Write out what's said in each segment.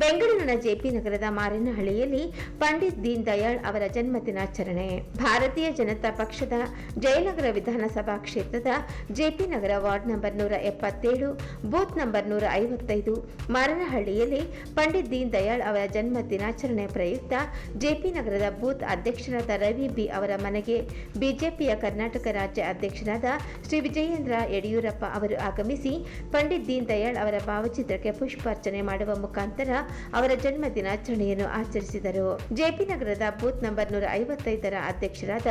ಬೆಂಗಳೂರಿನ ಜೆಪಿ ನಗರದ ಮಾರಿನಹಳ್ಳಿಯಲ್ಲಿ ಪಂಡಿತ್ ದೀನ್ ದಯಾಳ್ ಅವರ ಜನ್ಮ ದಿನಾಚರಣೆ ಭಾರತೀಯ ಜನತಾ ಪಕ್ಷದ ಜಯನಗರ ವಿಧಾನಸಭಾ ಕ್ಷೇತ್ರದ ಜೆಪಿ ನಗರ ವಾರ್ಡ್ ನಂಬರ್ ನೂರ ಎಪ್ಪತ್ತೇಳು, ಬೂತ್ ನಂಬರ್ ನೂರ ಐವತ್ತೈದು, ಮಾರನಹಳ್ಳಿಯಲ್ಲಿ ಪಂಡಿತ್ ದೀನ್ ದಯಾಳ್ ಅವರ ಜನ್ಮ ದಿನಾಚರಣೆ ಪ್ರಯುಕ್ತ ಜೆಪಿ ನಗರದ ಬೂತ್ ಅಧ್ಯಕ್ಷರಾದ ರವಿ ಬಿ ಅವರ ಮನೆಗೆ ಬಿಜೆಪಿಯ ಕರ್ನಾಟಕ ರಾಜ್ಯ ಅಧ್ಯಕ್ಷರಾದ ಶ್ರೀ ವಿಜಯೇಂದ್ರ ಯಡಿಯೂರಪ್ಪ ಅವರು ಆಗಮಿಸಿ ಪಂಡಿತ್ ದೀನ್ ದಯಾಳ್ ಅವರ ಭಾವಚಿತ್ರಕ್ಕೆ ಪುಷ್ಪಾರ್ಚನೆ ಮಾಡುವ ಮುಖಾಂತರ ಅವರ ಜನ್ಮ ದಿನಾಚರಣೆಯನ್ನು ಆಚರಿಸಿದರು. ಜೆಪಿ ನಗರದ ಬೂತ್ ನಂಬರ್ ನೂರ ಐವತ್ತೈದರ ಅಧ್ಯಕ್ಷರಾದ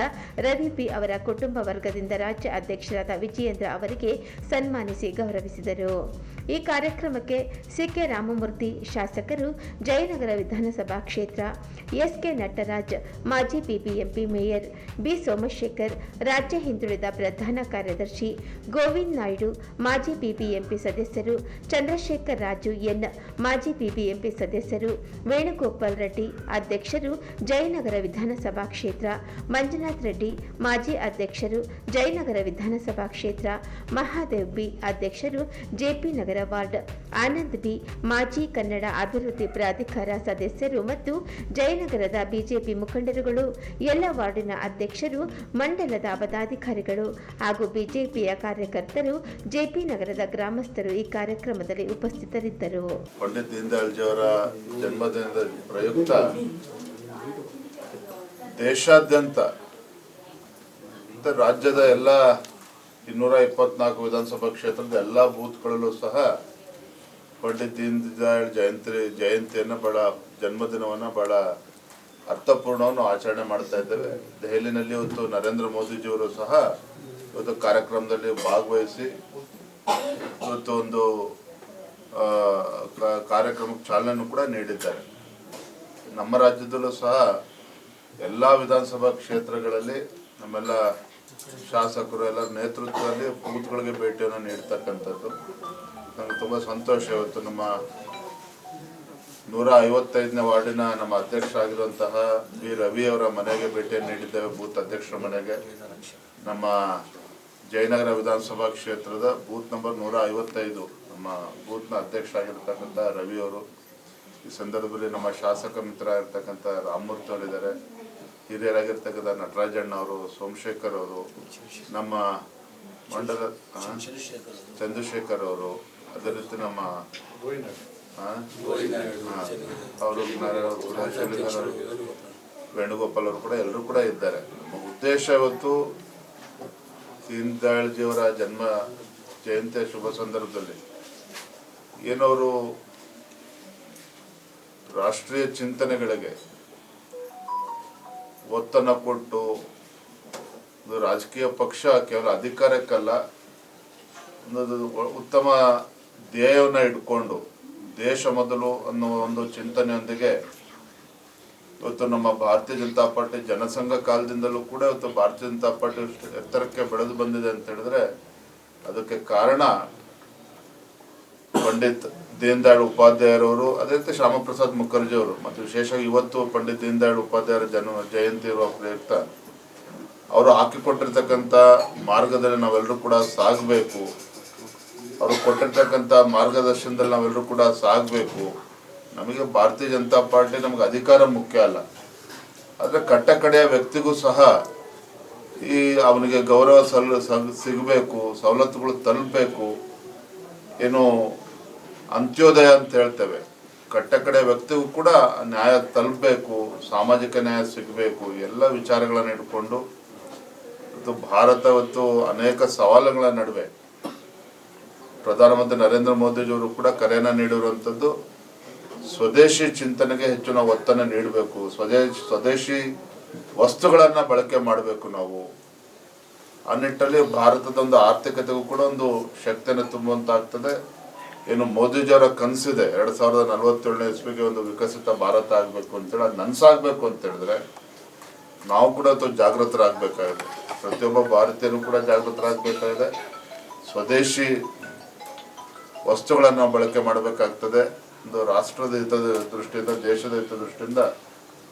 ರವಿ ಪಿ ಅವರ ಕುಟುಂಬ ವರ್ಗದಿಂದ ರಾಜ್ಯ ಅಧ್ಯಕ್ಷರಾದ ವಿಜಯೇಂದ್ರ ಅವರಿಗೆ ಸನ್ಮಾನಿಸಿ ಗೌರವಿಸಿದರು. ಈ ಕಾರ್ಯಕ್ರಮಕ್ಕೆ ಸಿಕೆ ರಾಮಮೂರ್ತಿ ಶಾಸಕರು, ಜಯನಗರ ವಿಧಾನಸಭಾ ಕ್ಷೇತ್ರ ಎಸ್ಕೆ ನಟರಾಜ್, ಮಾಜಿ ಬಿಬಿಎಂಪಿ ಮೇಯರ್ ಬಿ. ಸೋಮಶೇಖರ್, ರಾಜ್ಯ ಹಿಂದುಳಿದ ಪ್ರಧಾನ ಕಾರ್ಯದರ್ಶಿ ಗೋವಿಂದ್ ನಾಯ್ಡು, ಮಾಜಿ ಬಿಬಿಎಂಪಿ ಸದಸ್ಯರು ಚಂದ್ರಶೇಖರ್ ರಾಜು ಎನ್, ಮಾಜಿ ಬಿಬಿಎಂಪಿ ಸದಸ್ಯರು ವೇಣುಗೋಪಾಲ್ ರೆಡ್ಡಿ, ಅಧ್ಯಕ್ಷರು ಜಯನಗರ ವಿಧಾನಸಭಾ ಕ್ಷೇತ್ರ, ಮಂಜುನಾಥ್ ರೆಡ್ಡಿ, ಮಾಜಿ ಅಧ್ಯಕ್ಷರು ಜಯನಗರ ವಿಧಾನಸಭಾ ಕ್ಷೇತ್ರ, ಮಹಾದೇವ್ ಬಿ ಅಧ್ಯಕ್ಷರು JP Nagar ward, Anand B ಮಾಜಿ ಕನ್ನಡ ಅಭಿವೃದ್ಧಿ ಪ್ರಾಧಿಕಾರ ಸದಸ್ಯರು ಮತ್ತು ಜಯನಗರದ ಬಿಜೆಪಿ ಮುಖಂಡರುಗಳು, ಎಲ್ಲ ವಾರ್ಡಿನ ಅಧ್ಯಕ್ಷರು, ಮಂಡಲದ ಪದಾಧಿಕಾರಿಗಳು ಹಾಗೂ ಬಿಜೆಪಿಯ ಕಾರ್ಯಕರ್ತರು, ಜೆಪಿ ನಗರದ ಗ್ರಾಮಸ್ಥರು ಈ ಕಾರ್ಯಕ್ರಮದಲ್ಲಿ ಉಪಸ್ಥಿತರಿದ್ದರು. ಪಂಡಿತ್ ದೀನ್ ದಯಾಳ್ಜಿಯವರ ಜನ್ಮದಿನದ ಪ್ರಯುಕ್ತ ದೇಶಾದ್ಯಂತ ರಾಜ್ಯದ ಎಲ್ಲ ಇನ್ನೂರ ಇಪ್ಪತ್ನಾಲ್ಕು ವಿಧಾನಸಭಾ ಕ್ಷೇತ್ರದ ಎಲ್ಲ ಬೂತ್ಗಳಲ್ಲೂ ಸಹ ಪಂಡಿತ್ ದೀನ್ ದಯಾಳ್ ಜಯಂತಿ ಜಯಂತಿಯನ್ನು ಬಹಳ, ಜನ್ಮದಿನವನ್ನು ಬಹಳ ಅರ್ಥಪೂರ್ಣವನ್ನು ಆಚರಣೆ ಮಾಡ್ತಾ ಇದ್ದೇವೆ. ದೆಹಲಿನಲ್ಲಿ ಇವತ್ತು ನರೇಂದ್ರ ಮೋದಿಜಿಯವರು ಸಹ ಇವತ್ತು ಕಾರ್ಯಕ್ರಮದಲ್ಲಿ ಭಾಗವಹಿಸಿ ಇವತ್ತು ಒಂದು ಕಾರ್ಯಕ್ರಮಕ್ಕೆ ಚಾಲನೆಯನ್ನು ಕೂಡ ನೀಡಿದ್ದಾರೆ. ನಮ್ಮ ರಾಜ್ಯದಲ್ಲೂ ಸಹ ಎಲ್ಲ ವಿಧಾನಸಭಾ ಕ್ಷೇತ್ರಗಳಲ್ಲಿ ನಮ್ಮೆಲ್ಲ ಶಾಸಕರು ಎಲ್ಲರ ನೇತೃತ್ವದಲ್ಲಿ ಬೂತ್ಗಳಿಗೆ ಭೇಟಿಯನ್ನು ನೀಡ್ತಕ್ಕಂಥದ್ದು. ನನಗೆ ತುಂಬ ಸಂತೋಷ ಇವತ್ತು ನಮ್ಮ ನೂರ ಐವತ್ತೈದನೇ ವಾರ್ಡಿನ ನಮ್ಮ ಅಧ್ಯಕ್ಷರಾಗಿರುವಂತಹ ಬಿ. ರವಿ ಅವರ ಮನೆಗೆ ಭೇಟಿಯನ್ನು ನೀಡಿದ್ದೇವೆ, ಬೂತ್ ಅಧ್ಯಕ್ಷರ ಮನೆಗೆ. ನಮ್ಮ ಜಯನಗರ ವಿಧಾನಸಭಾ ಕ್ಷೇತ್ರದ ಬೂತ್ ನಂಬರ್ ನೂರ ಐವತ್ತೈದು. ನಮ್ಮ ಬೂತ್ನ ಅಧ್ಯಕ್ಷರಾಗಿರ್ತಕ್ಕಂಥ ರವಿ ಅವರು, ಈ ಸಂದರ್ಭದಲ್ಲಿ ನಮ್ಮ ಶಾಸಕ ಮಿತ್ರ ಇರ್ತಕ್ಕಂಥ ರಾಮಮೂರ್ತಿ ಅವರಿದ್ದಾರೆ ಹಿರಿಯರಾಗಿರ್ತಕ್ಕಂಥ ನಟರಾಜಣ್ಣ ಅವರು, ಸೋಮಶೇಖರ್ ಅವರು, ನಮ್ಮ ಮಂಡಲ ಚಂದ್ರಶೇಖರ್ ಅವರು, ಅದೇ ರೀತಿ ನಮ್ಮ. ಅವರು ವೇಣುಗೋಪಾಲ್ ಅವರು ಕೂಡ ಎಲ್ಲರೂ ಕೂಡ ಇದ್ದಾರೆ ನಮ್ಮ ಉದ್ದೇಶ ಇವತ್ತು ದೀನ್ ದಯಾಳ್ಜಿಯವರ ಜನ್ಮ ಜಯಂತಿಯ ಶುಭ ಸಂದರ್ಭದಲ್ಲಿ ಏನವರು ರಾಷ್ಟ್ರೀಯ ಚಿಂತನೆಗಳಿಗೆ ಒತ್ತನ್ನು ಕೊಟ್ಟು ಒಂದು ರಾಜಕೀಯ ಪಕ್ಷ ಕೇವಲ ಅಧಿಕಾರಕ್ಕಲ್ಲ, ಒಂದು ಉತ್ತಮ ಧ್ಯೇಯವನ್ನು ಇಟ್ಕೊಂಡು ದೇಶ ಮೊದಲು ಅನ್ನೋ ಒಂದು ಚಿಂತನೆಯೊಂದಿಗೆ ಇವತ್ತು ನಮ್ಮ ಭಾರತೀಯ ಜನತಾ ಪಾರ್ಟಿ ಜನಸಂಘ ಕಾಲದಿಂದಲೂ ಕೂಡ ಇವತ್ತು ಭಾರತೀಯ ಜನತಾ ಪಾರ್ಟಿ ಎತ್ತರಕ್ಕೆ ಬೆಳೆದು ಬಂದಿದೆ ಅಂತ ಹೇಳಿದ್ರೆ ಅದಕ್ಕೆ ಕಾರಣ ಪಂಡಿತ್ ದೀನ್ ದಯಾಳ್ ಉಪಾಧ್ಯಾಯರವರು, ಅದೇ ರೀತಿ ಶ್ಯಾಮಪ್ರಸಾದ್ ಮುಖರ್ಜಿ ಅವರು, ಮತ್ತು ವಿಶೇಷವಾಗಿ ಇವತ್ತು ಪಂಡಿತ್ ದೀನ್ ದಯಾಳ್ ಉಪಾಧ್ಯಾಯರ ಜನ್ಮ ಜಯಂತಿ ಇರುವ ಪ್ರಯುಕ್ತ, ಅವರು ಹಾಕಿಕೊಟ್ಟಿರ್ತಕ್ಕಂಥ ಮಾರ್ಗದಲ್ಲಿ ನಾವೆಲ್ಲರೂ ಕೂಡ ಸಾಗಬೇಕು. ಅವರು ಕೊಟ್ಟಿರ್ತಕ್ಕಂಥ ಮಾರ್ಗದರ್ಶನದಲ್ಲಿ ನಾವೆಲ್ಲರೂ ಕೂಡ ಸಾಗಬೇಕು. ನಮಗೆ ಭಾರತೀಯ ಜನತಾ ಪಾರ್ಟಿ ನಮಗೆ ಅಧಿಕಾರ ಮುಖ್ಯ ಅಲ್ಲ. ಆದರೆ ಕಟ್ಟ ಕಡೆಯ ವ್ಯಕ್ತಿಗೂ ಸಹ ಈ ಅವನಿಗೆ ಗೌರವ ಸಲ್ ಸಿಗಬೇಕು, ಸವಲತ್ತುಗಳು ತಲುಪಬೇಕು, ಏನು ಅಂತ್ಯೋದಯ ಅಂತ ಹೇಳ್ತೇವೆ. ಕಟ್ಟ ಕಡೆ ವ್ಯಕ್ತಿಗೂ ಕೂಡ ನ್ಯಾಯ ತಲುಪಬೇಕು, ಸಾಮಾಜಿಕ ನ್ಯಾಯ ಸಿಗಬೇಕು, ಎಲ್ಲ ವಿಚಾರಗಳನ್ನು ಇಟ್ಕೊಂಡು. ಇವತ್ತು ಭಾರತ ಇವತ್ತು ಅನೇಕ ಸವಾಲುಗಳ ನಡುವೆ ಪ್ರಧಾನಮಂತ್ರಿ ನರೇಂದ್ರ ಮೋದಿಜಿಯವರು ಕೂಡ ಕರೆಯನ್ನು ನೀಡಿರುವಂಥದ್ದು, ಸ್ವದೇಶಿ ಚಿಂತನೆಗೆ ಹೆಚ್ಚಿನ ಒತ್ತನ್ನು ನೀಡಬೇಕು ಸ್ವದೇಶಿ ಸ್ವದೇಶಿ ವಸ್ತುಗಳನ್ನು ಬಳಕೆ ಮಾಡಬೇಕು ನಾವು. ಆ ನಿಟ್ಟಲ್ಲಿ ಭಾರತದ ಒಂದು ಆರ್ಥಿಕತೆಗೂ ಕೂಡ ಒಂದು ಶಕ್ತಿಯನ್ನು ತುಂಬುವಂತಾಗ್ತದೆ. ಏನು ಮೋದಿಜಿಯವರ ಕನಸಿದೆ. ಎರಡ್ ಸಾವಿರದ ನಲವತ್ತೇಳನೇ ಇಸ್ವಿಗೆ ಒಂದು ವಿಕಸಿತ ಭಾರತ ಆಗಬೇಕು ಅಂತೇಳಿ ಅದು ನನ್ಸಾಗ್ಬೇಕು ಅಂತ ಹೇಳಿದ್ರೆ ನಾವು ಕೂಡ ಜಾಗೃತರಾಗಬೇಕಾಗಿದೆ. ಪ್ರತಿಯೊಬ್ಬ ಭಾರತೀಯರು ಕೂಡ ಜಾಗೃತರಾಗಬೇಕಾಗಿದೆ. ಸ್ವದೇಶಿ ವಸ್ತುಗಳನ್ನು ಬಳಕೆ ಮಾಡಬೇಕಾಗ್ತದೆ. ಒಂದು ರಾಷ್ಟ್ರದ ಹಿತದ ದೃಷ್ಟಿಯಿಂದ, ದೇಶದ ಹಿತದೃಷ್ಟಿಯಿಂದ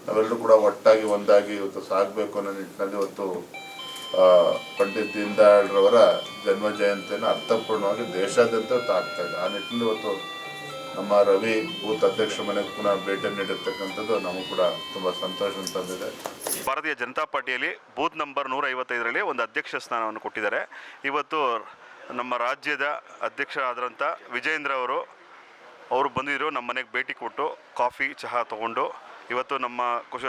ನಾವೆಲ್ಲರೂ ಕೂಡ ಒಟ್ಟಾಗಿ ಒಂದಾಗಿ ಇವತ್ತು ಸಾಗಬೇಕು ಅನ್ನೋ ನಿಟ್ಟಿನಲ್ಲಿ ಇವತ್ತು ಪಂಡಿತ್ ದೀನ್ ದಯಾಳ್ರವರ ಜನ್ಮ ಜಯಂತಿಯನ್ನು ಅರ್ಥಪೂರ್ಣವಾಗಿ ದೇಶಾದ್ಯಂತ ತಾಕ್ತಾ ಇದೆ. ಆ ನಿಟ್ಟಿನಲ್ಲಿ ಇವತ್ತು ನಮ್ಮ ರವಿ ಬೂತ್ ಅಧ್ಯಕ್ಷರ ಮನೆಗೆ ಪುನಃ ಭೇಟಿ ನೀಡಿರ್ತಕ್ಕಂಥದ್ದು ನಮಗೂ ಕೂಡ ತುಂಬ ಸಂತೋಷ ತಂದಿದೆ ಭಾರತೀಯ ಜನತಾ ಪಾರ್ಟಿಯಲ್ಲಿ ಬೂತ್ ನಂಬರ್ ನೂರ ಐವತ್ತೈದರಲ್ಲಿ ಒಂದು ಅಧ್ಯಕ್ಷ ಸ್ಥಾನವನ್ನು ಕೊಟ್ಟಿದ್ದಾರೆ. ಇವತ್ತು ನಮ್ಮ ರಾಜ್ಯದ ಅಧ್ಯಕ್ಷ ಆದಂಥ ವಿಜೇಂದ್ರ ಅವರು ಅವರು ಬಂದಿದ್ದರು, ನಮ್ಮ ಮನೆಗೆ ಭೇಟಿ ಕೊಟ್ಟು ಕಾಫಿ, ಚಹಾ ತೊಗೊಂಡು. ಇವತ್ತು ನಮ್ಮ ಕುಶ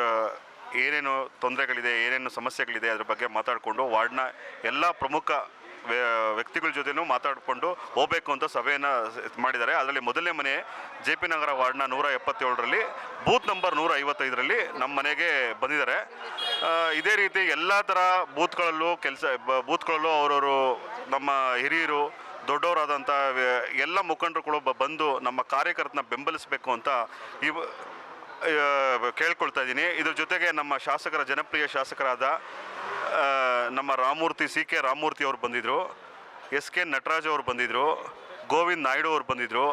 ಏನೇನು ತೊಂದರೆಗಳಿದೆ, ಏನೇನು ಸಮಸ್ಯೆಗಳಿದೆ ಅದ್ರ ಬಗ್ಗೆ ಮಾತಾಡಿಕೊಂಡು ವಾರ್ಡ್ನ ಎಲ್ಲ ಪ್ರಮುಖ ವ್ಯ- ವ್ಯಕ್ತಿಗಳ ಜೊತೆನೂ ಮಾತಾಡಿಕೊಂಡು ಹೋಗಬೇಕು ಅಂತ ಸಭೆಯನ್ನು ಮಾಡಿದ್ದಾರೆ. ಅದರಲ್ಲಿ ಮೊದಲನೇ ಮನೆ ಜೆ ಪಿ ನಗರ ವಾರ್ಡ್ನ ನೂರ ಎಪ್ಪತ್ತೇಳರಲ್ಲಿ, ಬೂತ್ ನಂಬರ್ ನೂರ ಐವತ್ತೈದರಲ್ಲಿ ನಮ್ಮ ಮನೆಗೆ ಬಂದಿದ್ದಾರೆ. ಇದೇ ರೀತಿ ಎಲ್ಲ ಥರ ಬೂತ್ಗಳಲ್ಲೂ ಕೆಲಸ ಬೂತ್ಗಳಲ್ಲೂ ಅವರವರು ನಮ್ಮ ಹಿರಿಯರು, ದೊಡ್ಡವರಾದಂಥ ಎಲ್ಲ ಮುಖಂಡರುಗಳು ಬಂದು ನಮ್ಮ ಕಾರ್ಯಕರ್ತನ ಬೆಂಬಲಿಸಬೇಕು ಅಂತ ಇವ ಕೇಳ್ಕೊಳ್ತಾ ಇದ್ದೀನಿ. ಇದ್ರ ಜೊತೆಗೆ ನಮ್ಮ ಶಾಸಕರ, ಜನಪ್ರಿಯ ಶಾಸಕರಾದ ನಮ್ಮ ರಾಮೂರ್ತಿ ಸಿ ಕೆ ರಾಮೂರ್ತಿ ಅವರು ಬಂದಿದ್ದರು ಎಸ್ ಕೆ ನಟರಾಜ್ ಅವರು ಬಂದಿದ್ದರು ಗೋವಿಂದ್ ನಾಯ್ಡು ಅವರು ಬಂದಿದ್ದರು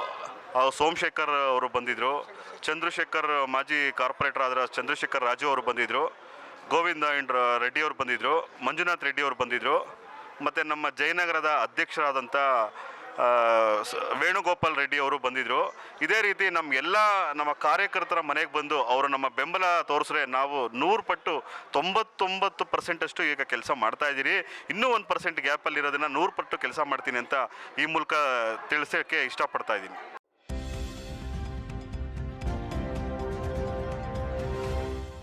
ಸೋಮಶೇಖರ್ ಅವರು ಬಂದಿದ್ದರು ಚಂದ್ರಶೇಖರ್, ಮಾಜಿ ಕಾರ್ಪೊರೇಟರ್ ಆದ ಚಂದ್ರಶೇಖರ್ ರಾಜು ಅವರು ಬಂದಿದ್ದರು ಗೋವಿಂದ ಇಂಡ್ ರೆಡ್ಡಿ ಅವರು ಬಂದಿದ್ದರು ಮಂಜುನಾಥ್ ರೆಡ್ಡಿ ಅವರು ಬಂದಿದ್ದರು ಮತ್ತು ನಮ್ಮ ಜಯನಗರದ ಅಧ್ಯಕ್ಷರಾದಂಥ ವೇಣುಗೋಪಾಲ್ ರೆಡ್ಡಿ ಅವರು ಬಂದಿದ್ದರು ಇದೇ ರೀತಿ ನಮ್ಮ ಎಲ್ಲ ನಮ್ಮ ಕಾರ್ಯಕರ್ತರ ಮನೆಗೆ ಬಂದು ಅವರು ನಮ್ಮ ಬೆಂಬಲ ತೋರಿಸ್ರೆ ನಾವು ನೂರು ಪಟ್ಟು ತೊಂಬತ್ತೊಂಬತ್ತು ಪರ್ಸೆಂಟಷ್ಟು ಈಗ ಕೆಲಸ ಮಾಡ್ತಾ ಇದ್ದೀರಿ. ಇನ್ನೂ ಒಂದು ಪರ್ಸೆಂಟ್ ಗ್ಯಾಪಲ್ಲಿ ಇರೋದನ್ನ ನೂರು ಪಟ್ಟು ಕೆಲಸ ಮಾಡ್ತೀನಿ ಅಂತ ಈ ಮೂಲಕ ತಿಳಿಸೋಕ್ಕೆ ಇಷ್ಟಪಡ್ತಾ ಇದ್ದೀನಿ.